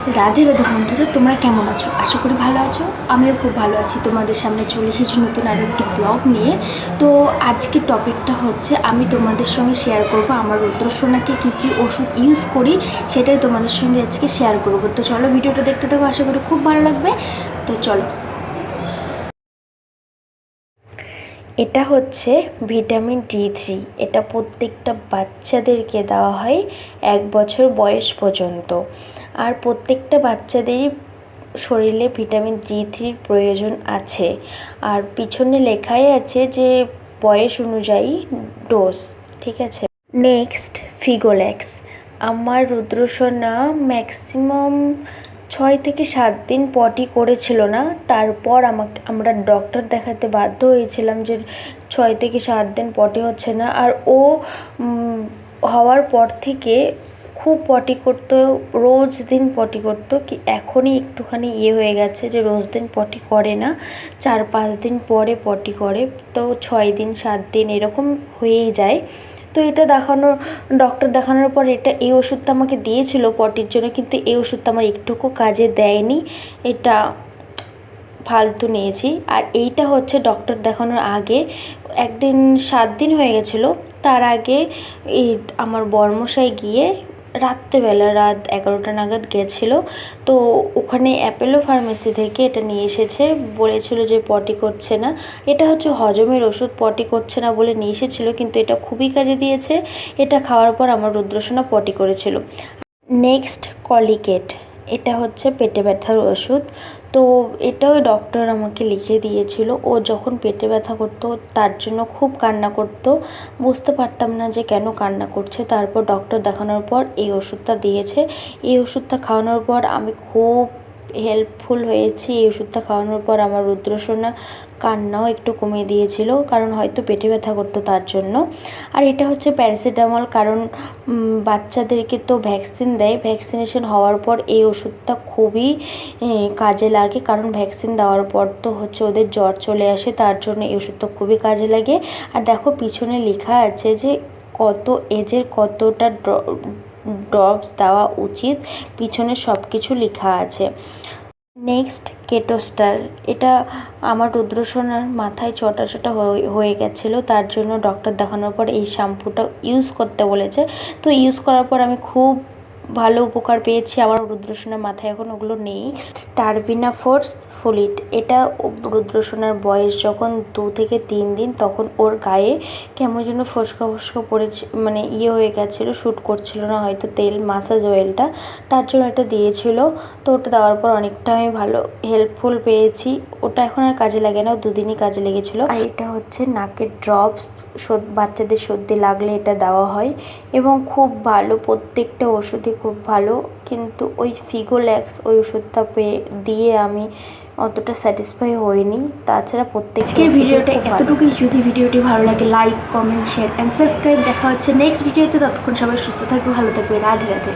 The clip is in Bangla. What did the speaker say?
রাধে রাধে বন্ধুরা, তোমরা কেমন আছো? আশা করি ভালো আছো। আমিও খুব ভালো আছি। তোমাদের সামনে চলে এসেছি নতুন আরও একটি ব্লগ নিয়ে। তো আজকে টপিকটা হচ্ছে, আমি তোমাদের সঙ্গে শেয়ার করব আমার রুদ্রসোনাকে কী কী ওষুধ ইউজ করি, সেটাই তোমাদের সঙ্গে আজকে শেয়ার করব। তো চলো, ভিডিওটা দেখতে থাকো। আশা করি খুব ভালো লাগবে। তো চলো। এটা হচ্ছে ভিটামিন ডি থ্রি। এটা প্রত্যেকটা বাচ্চাদেরকে দেওয়া হয় এক বছর বয়স পর্যন্ত। আর প্রত্যেকটা বাচ্চাদেরই শরীরে ভিটামিন ডি থ্রির প্রয়োজন আছে। আর পিছনে লেখাই আছে যে বয়স অনুযায়ী ডোজ, ঠিক আছে? নেক্সট ফিগোল্যাক্স আমার রুদ্রসোনা ম্যাক্সিমাম ছয় থেকে সাত দিন পটি করেছিল না। তারপর আমাকে, আমরা ডক্টর দেখাতে বাধ্য হয়েছিলাম যে ছয় থেকে সাত দিন পটি হচ্ছে না। আর ও হওয়ার পর থেকে খুব পটি করতো, রোজ দিন পটি করতো কি এখনই একটুখানি ইয়ে হয়ে গেছে যে রোজ দিন পটি করে না, চার পাঁচ দিন পরে পটি করে। তো ছয় দিন, সাত দিন এরকম হয়েই যায়। তো এটা দেখানোর ডক্টর দেখানোর পর এটা এই ওষুধটা আমাকে দিয়েছিল পটির জন্য, কিন্তু এই ওষুধটা আমার একটুকু কাজে দেয়নি। এটা ফালতু নিয়েছি। আর এইটা হচ্ছে ডক্টর দেখানোর আগে, একদিন সাত দিন হয়ে গেছিল, তার আগে এই আমার বর্মশাই গিয়ে রাত্রেবেলা রাত এগারোটা নাগাদ গেছিল। তো ওখানে অ্যাপেলো ফার্মেসি থেকে এটা নিয়ে এসেছে। বলেছিল যে পটি করছে না। এটা হচ্ছে হজমের ওষুধ, পটি করছে না বলে নিয়ে এসেছিল, কিন্তু এটা খুবই কাজে দিয়েছে। এটা খাওয়ার পর আমার রুদ্রসোনা পটি করেছিল। নেক্সট কলিকেট, এটা হচ্ছে পেটে ব্যথার ওষুধ। তো এটাও ডক্টর আমাকে লিখে দিয়েছিল। ও যখন পেটে ব্যথা করতো, তার জন্য খুব কান্না করতো। বুঝতে পারতাম না যে কেন কান্না করছে। তারপর ডক্টর দেখানোর পর এই ওষুধটা দিয়েছে। এই ওষুধটা খাওয়ানোর পর আমি খুব হেল্পফুল হয়েছি, এই ওষুধটা খাওয়ানোর পর আমার রুদ্রসোনা কান্নাও একটু কমিয়ে দিয়েছিল, কারণ হয়তো পেটে ব্যথা করতো তার জন্য। আর এটা হচ্ছে প্যারাসিটামল কারণ বাচ্চাদেরকে তো ভ্যাকসিন দেয় ভ্যাকসিনেশন হওয়ার পর এই ওষুধটা খুবই কাজে লাগে, কারণ ভ্যাকসিন দেওয়ার পর তো হচ্ছে ওদের জ্বর চলে আসে, তার জন্য এই ওষুধটা খুবই কাজে লাগে। আর দেখো পিছনে লেখা আছে যে কত এজের কতটা ড্রপস দেওয়া উচিত, পিছনে সব কিছু লেখা আছে। নেক্সট, কেটোস্টার। এটা আমার রুদ্রসোনার মাথায় ছটা ছটা হয়ে- গেছিল, তার জন্য ডক্টর দেখানোর পর এই শ্যাম্পুটা ইউজ করতে বলেছে। তো ইউজ করার পর আমি খুব ভালো উপকার পেয়েছি আমার রুদ্রসোনার মাথায়, এখন ওগুলো নেই। নেক্সট টার্বিনা ফোর্স ফুলিট এটা রুদ্রসোনার বয়স যখন দু থেকে তিন দিন, তখন ওর গায়ে কেমন যেন ফোসকা ফোসকা পড়েছে মানে ইয়ে হয়ে গেছিল শ্যুট করছিল না, হয়তো তেল মাসাজ অয়েলটা তার জন্য এটা দিয়েছিল। তো ওটা দেওয়ার পর অনেকটা আমি ভালো হেল্পফুল পেয়েছি। ওটা এখন আর কাজে লাগে না দুদিনই কাজে লেগেছিলো। আর এটা হচ্ছে নাকের ড্রপস বাচ্চাদের সর্দি লাগলে এটা দেওয়া হয়। এবং খুব ভালো প্রত্যেকটা ওষুধই খুব ভালো। কিন্তু ওই ফিগোল্যাক্স ওই ওষুধটা পেয়ে দিয়ে আমি অতটা স্যাটিসফাই হইনি। তাছাড়া প্রত্যেকের ভিডিওটা এতটুকুই। যদি ভিডিওটি ভালো লাগে like comment share and subscribe দেখা হচ্ছে নেক্সট ভিডিওতে। ততক্ষণ সবাই সুস্থ থাকবে ভালো থাকবে। রাধে রাধে।